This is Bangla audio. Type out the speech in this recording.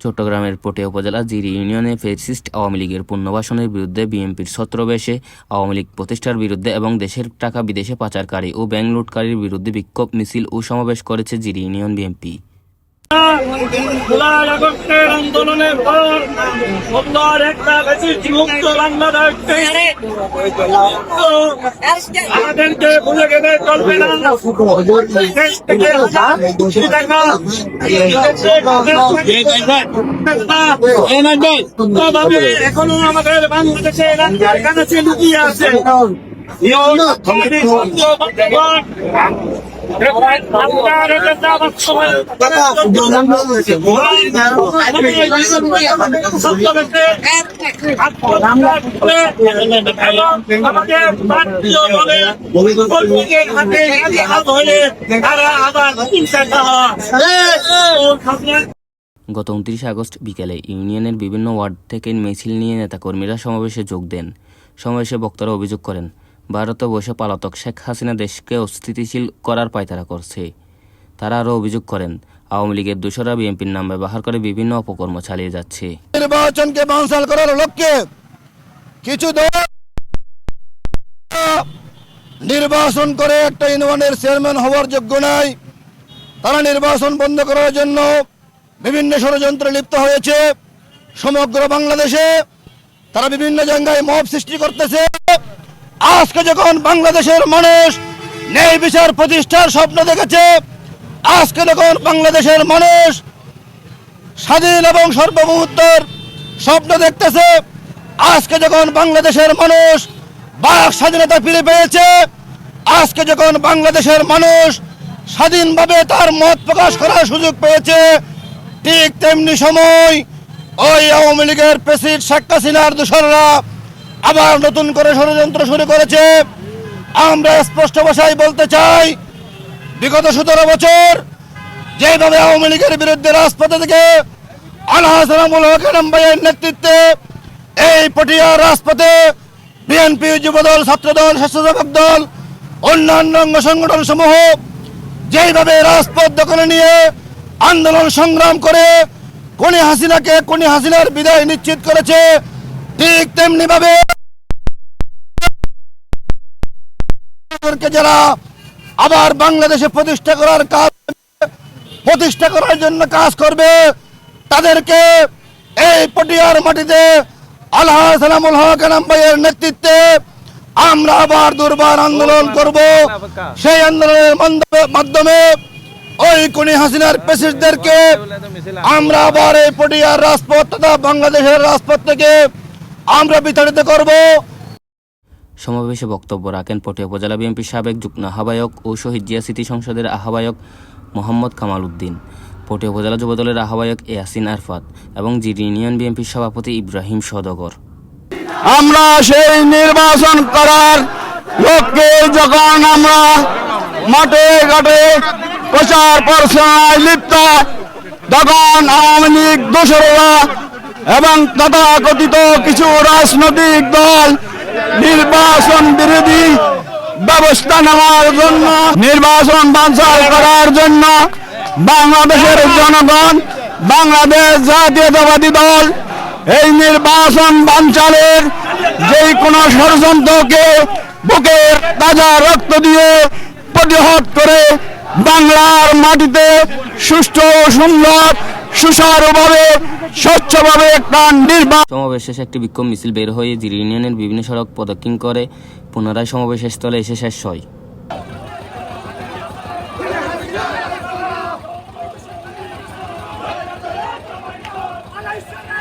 চট্টগ্রামের পটিয়া উপজেলা জিরি ইউনিয়নে ফেসিস্ট আওয়ামী লীগের পুনর্বাসনের বিরুদ্ধে বিএনপির ছত্রবেশে আওয়ামী লীগ প্রতিষ্ঠার বিরুদ্ধে এবং দেশের টাকা বিদেশে পাচারকারী ও ব্যাংক লুটকারীর বিরুদ্ধে বিক্ষোভ মিছিল ও সমাবেশ করেছে জিরি ইউনিয়ন বিএনপি। আগস্টের আন্দোলনের পর একটা বেশি মুক্ত বাংলাদেশ আমাদেরকে গেলে চলবে এখনও আমাদের বাংলাদেশে কাছে লুকিয়ে আছে গত উনত্রিশে আগস্ট বিকেলে ইউনিয়নের বিভিন্ন ওয়ার্ড থেকে মিছিল নিয়ে নেতাকর্মীরা সমাবেশে যোগ দেন। সমাবেশে বক্তারা অভিযোগ করেন ভারতে বসে পলাতক শেখ হাসিনা দেশকে অস্থিতিশীল করার পায়তারা করছে। তারা আরও অভিযোগ করেন, আওয়ামী লীগের দোসরা বিএনপির নাম ব্যবহার করে বিভিন্ন অপকর্ম চালিয়ে যাচ্ছে। নির্বাচনকে বানচাল করার লক্ষ্যে কিছু নির্বাচন করে একটা ইউনিয়নের চেয়ারম্যান হওয়ার যোগ্য নাই। তারা নির্বাচন বন্ধ করার জন্য বিভিন্ন ষড়যন্ত্রে লিপ্ত হয়েছে। সমগ্র বাংলাদেশে তারা বিভিন্ন জায়গায় মব সৃষ্টি করতেছে। আজকে যখন বাংলাদেশের মানুষ ন্যায় বিচার প্রতিষ্ঠার স্বপ্ন দেখেছে, আজকে যখন বাংলাদেশের মানুষ স্বাধীন এবং সর্বভৌমত্বর স্বপ্ন দেখতেছে, আজকে যখন বাংলাদেশের মানুষ বাক স্বাধীনতা ফিরে পেয়েছে, আজকে যখন বাংলাদেশের মানুষ স্বাধীনভাবে তার মত প্রকাশ করার সুযোগ পেয়েছে, ঠিক তেমনি সময় ওই আওয়ামী লীগের প্রেসিডেন্ট শেখ হাসিনার দোসররা আবার নতুন করে ষড়যন্ত্র শুরু করেছে। আমরা স্পষ্ট ভাষায় বলতে চাই, বিগত সতেরো বছর যেভাবে আওয়ামী লীগের বিরুদ্ধে রাজপথে থেকে আলহাসানামুল হকেরাম ভাইয়ের নেতৃত্বে এই পটিয়া রাজপথে বিএনপি যুবদল, ছাত্রদল, স্বেচ্ছাসেবক দল, অন্যান্য অঙ্গ সংগঠন সমূহ যেইভাবে রাজপথ দখলে নিয়ে আন্দোলন সংগ্রাম করে কোনি হাসিনাকে কোনি হাসিনার বিদায় নিশ্চিত করেছে ঠিক তেমনি ভাবে যারা আবার বাংলাদেশে প্রতিষ্ঠা করার কাজ, প্রতিষ্ঠা করার জন্য কাজ করবে, তাদেরকে এই পটিয়ার মাটিতে আল্লাহ হক ভাইয়ের নেতৃত্বে আমরা আবার দুর্বার আন্দোলন করব। সেই আন্দোলনের মাধ্যমে- মাধ্যমে ওই কোনি হাসিনার পেশিসদেরকে আমরা আবার এই পটিয়ার রাজপথ তথা বাংলাদেশের রাজপথ থেকে আমরা বিতাড়িত করব। সমাবেশে বক্তব্য রাখেন পটিয়া উপজেলা বিএনপির সাবেক যুগ্ম আহ্বায়ক ও শহীদ জিয়া স্মৃতি সংসদের আহ্বায়ক মোহাম্মদ কামাল উদ্দিন পটিয়া উপজেলা যুবদলের আহ্বায়ক ইয়াসিন আরফাত এবং জিডি ইউনিয়ন বিএনপির সভাপতি ইব্রাহিম সদগর। আমরা সেই নির্বাচন করার লক্ষ্যে যখন আমরা মাঠে ঘাটে প্রচার প্রচারণায় লিপ্ত তখন আওয়ামী লীগ দোসররা এবং তথাকথিত কিছু রাজনৈতিক দল নির্বাচন বিরোধী ব্যবস্থা নেওয়ার জন্য, নির্বাচন বাঞ্চাল করার জন্য বাংলাদেশের জনগণ, বাংলাদেশ জাতীয়তাবাদী দল এই নির্বাচন বানচালের যে কোনো ষড়যন্ত্রকে বুকের তাজা রক্ত দিয়ে প্রতিহত করে বাংলার মাটিতে সুষ্ঠু সুন্দর সুচারুভাবে, স্বচ্ছভাবে একটা নির্বাচন সমাবেশ শেষে একটি বিক্ষোভ মিছিল বের হয়ে জিরি ইউনিয়নের বিভিন্ন সড়ক প্রদক্ষিণ করে পুনরায় সমাবেশ স্থলে এসে শেষ হয় Malaysia!